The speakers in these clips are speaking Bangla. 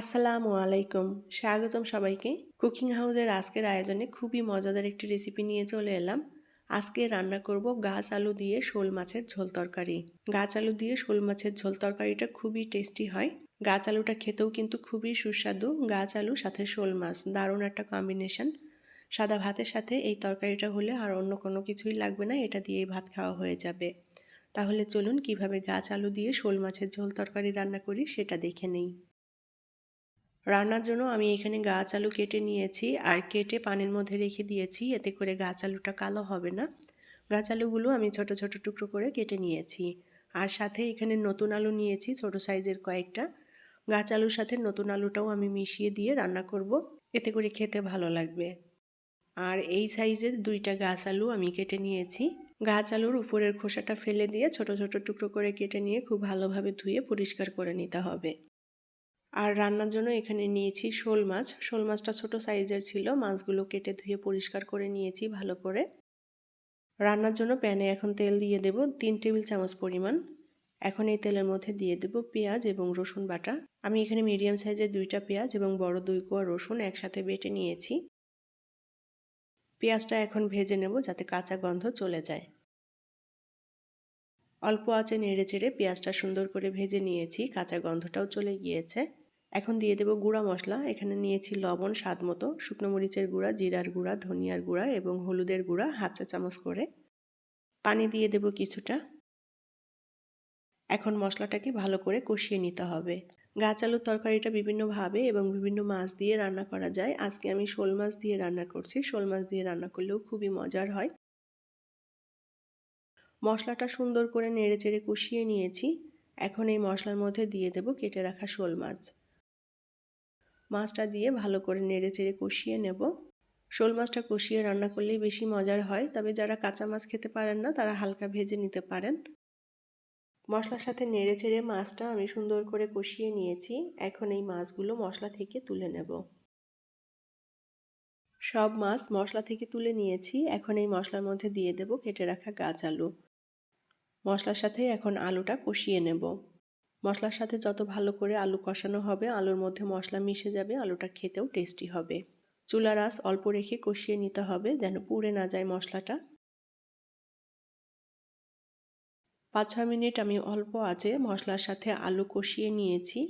আসসালামু আলাইকুম। স্বাগতম সবাইকে। কুকিং হাউসের আজকের আয়োজনে খুবই মজাদার একটি রেসিপি নিয়ে চলে এলাম। আজকে রান্না করব গাছ আলু দিয়ে শোল মাছের ঝোল তরকারি। গাছ আলু দিয়ে শোল মাছের ঝোল তরকারিটা খুবই টেস্টি হয়। গাছ আলুটা খেতেও কিন্তু খুবই সুস্বাদু গাছ আলু, সাথে শোল মাছ। দারুণ একটা কম্বিনেশন সাদা ভাতের সাথে এই তরকারিটা হলে আর অন্য কোনো কিছুই লাগবে না, এটা দিয়েই ভাত খাওয়া হয়ে যাবে। তাহলে চলুন কীভাবে গাছ আলু দিয়ে শোল মাছের ঝোল তরকারি রান্না করি সেটা দেখে নেই। রান্নার জন্য আমি এখানে গাছ আলু কেটে নিয়েছি আর কেটে পানির মধ্যে রেখে দিয়েছি। এতে করে গাছ আলুটা কালো হবে না। গাছ আলুগুলো আমি ছোট ছোট টুকরো করে কেটে নিয়েছি। আর সাথে এখানে নতুন আলু নিয়েছি, ছোট সাইজের কয়েকটা। গাছ আলুর সাথে নতুন আলুটাও আমি মিশিয়ে দিয়ে রান্না করব। এতে করে খেতে ভালো লাগবে। আর এই সাইজের দুইটা গাছ আলু আমি কেটে নিয়েছি। গাছ আলুর উপরের খোসাটা ফেলে দিয়ে ছোট ছোট টুকরো করে কেটে নিয়ে খুব ভালোভাবে ধুয়ে পরিষ্কার করে নিতে হবে। আর রান্নার জন্য এখানে নিয়েছি শোল মাছ। শোল মাছটা ছোট সাইজের ছিল, মাছগুলো কেটে ধুয়ে পরিষ্কার করে নিয়েছি ভালো করে। রান্নার জন্য প্যানে এখন তেল দিয়ে দেব তিন টেবিল চামচ পরিমাণ। এখন এই তেলের মধ্যে দিয়ে দেব পেঁয়াজ এবং রসুন বাটা। আমি এখানে মিডিয়াম সাইজের দুইটা পেঁয়াজ এবং বড় দুই কোয়া রসুন একসাথে বেটে নিয়েছি। পেঁয়াজটা এখন ভেজে নেব যাতে কাঁচা গন্ধ চলে যায়। অল্প আঁচে নেড়ে চেড়ে পেঁয়াজটা সুন্দর করে ভেজে নিয়েছি, কাঁচা গন্ধটাও চলে গিয়েছে। এখন দিয়ে দেব গুঁড়া মশলা। এখানে নিয়েছি লবণ, স্বাদ মতো। শুকনো মরিচের গুঁড়া, জিরার গুঁড়া, ধনিয়ার গুঁড়া এবং হলুদের গুঁড়া হাফ চা চামচ করে। পানি দিয়ে দেব কিছুটা। এখন মশলাটাকে ভালো করে কষিয়ে নিতে হবে। গাছ আলুর তরকারিটা বিভিন্নভাবে এবং বিভিন্ন মাছ দিয়ে রান্না করা যায়। আজকে আমি শোল মাছ দিয়ে রান্না করছি। শোল মাছ দিয়ে রান্না করলেও খুবই মজার হয়। মশলাটা সুন্দর করে নেড়ে চেড়ে কষিয়ে নিয়েছি। এখন এই মশলার মধ্যে দিয়ে দেব কেটে রাখা শোল মাছ। মাছটা দিয়ে ভালো করে নেড়ে চেড়ে কষিয়ে নেব। শোল মাছটা কষিয়ে রান্না করলেই বেশি মজার হয়, তবে যারা কাঁচা মাছ খেতে পারেন না, তারা হালকা ভেজে নিতে পারেন। মশলার সাথে নেড়ে চেড়ে মাছটা আমি সুন্দর করে কষিয়ে নিয়েছি। এখন এই মাছগুলো মশলা থেকে তুলে নেব। সব মাছ মশলা থেকে তুলে নিয়েছি। এখন এই মশলার মধ্যে দিয়ে দেব কেটে রাখা গাছ আলু। মশলার সাথে এখন আলুটা কষিয়ে নেব। মশলার সাথে যত ভালো করে আলু কষানো হবে, আলুর মধ্যে মশলা মিশে যাবে, আলুটা খেতেও টেস্টি হবে। চুলার আঁচ অল্প রেখে কষিয়ে নিতে হবে, যেন পুড়ে না যায় মশলাটা। পাঁচ ছয় মিনিট আমি অল্প আঁচে মশলার সাথে আলু কষিয়ে নিয়েছি।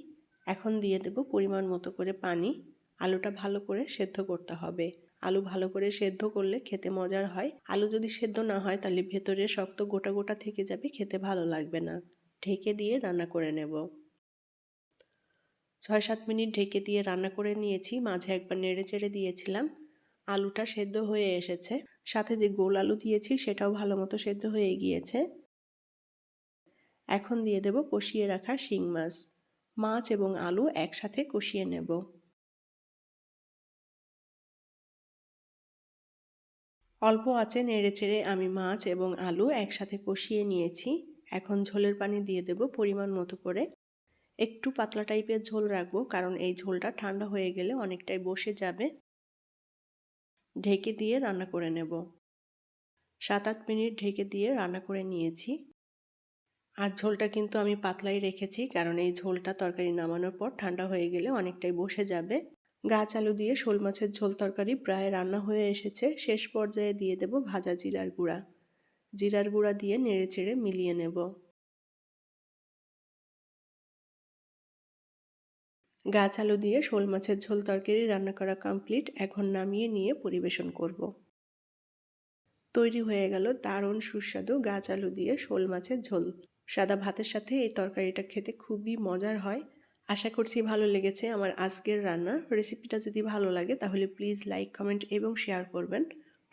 এখন দিয়ে দেব পরিমাণ মতো করে পানি। আলুটা ভালো করে সেদ্ধ করতে হবে। আলু ভালো করে সেদ্ধ করলে খেতে মজার হয়। আলু যদি সেদ্ধ না হয়, তাহলে ভেতরে শক্ত গোটা গোটা থেকে যাবে, খেতে ভালো লাগবে না। ঢেকে দিয়ে রান্না করে নেব। ছয় সাত মিনিট ঢেকে দিয়ে রান্না করে নিয়েছি, মাঝে একবার নেড়ে চেড়ে দিয়েছিলাম। আলুটা সেদ্ধ হয়ে এসেছে। সাথে যে গোল আলু দিয়েছি, সেটাও ভালো মতো সেদ্ধ হয়ে গিয়েছে। এখন দিয়ে দেব কষিয়ে রাখা শিং মাছ। মাছ এবং আলু একসাথে কষিয়ে নেব। অল্প আঁচে নেড়ে চেড়ে আমি মাছ এবং আলু একসাথে কষিয়ে নিয়েছি। এখন ঝোলের পানি দিয়ে দেব পরিমাণ মতো করে। একটু পাতলা টাইপের ঝোল রাখব, কারণ এই ঝোলটা ঠান্ডা হয়ে গেলে অনেকটাই বসে যাবে। ঢেকে দিয়ে রান্না করে নেব। সাত আট মিনিট ঢেকে দিয়ে রান্না করে নিয়েছি। আর ঝোলটা কিন্তু আমি পাতলাই রেখেছি, কারণ এই ঝোলটা তরকারি নামানোর পর ঠান্ডা হয়ে গেলে অনেকটাই বসে যাবে। গাছ আলু দিয়ে শোল মাছের ঝোল তরকারি প্রায় রান্না হয়ে এসেছে। শেষ পর্যায়ে দিয়ে দেব ভাজা জিরার গুঁড়া। জিরার গুঁড়া দিয়ে নেড়ে চেড়ে মিলিয়ে নেব। গাছ আলু দিয়ে শোল মাছের ঝোল তরকারি রান্না করা কমপ্লিট এখন নামিয়ে নিয়ে পরিবেশন করব। তৈরি হয়ে গেল দারুণ সুস্বাদু গাছ আলু দিয়ে শোল মাছের ঝোল। সাদা ভাতের সাথে এই তরকারিটা খেতে খুবই মজার হয়। আশা করছি ভালো লেগেছে আমার আজকের রান্না রেসিপিটা যদি ভালো লাগে তাহলে প্লিজ লাইক কমেন্ট এবং শেয়ার করবেন।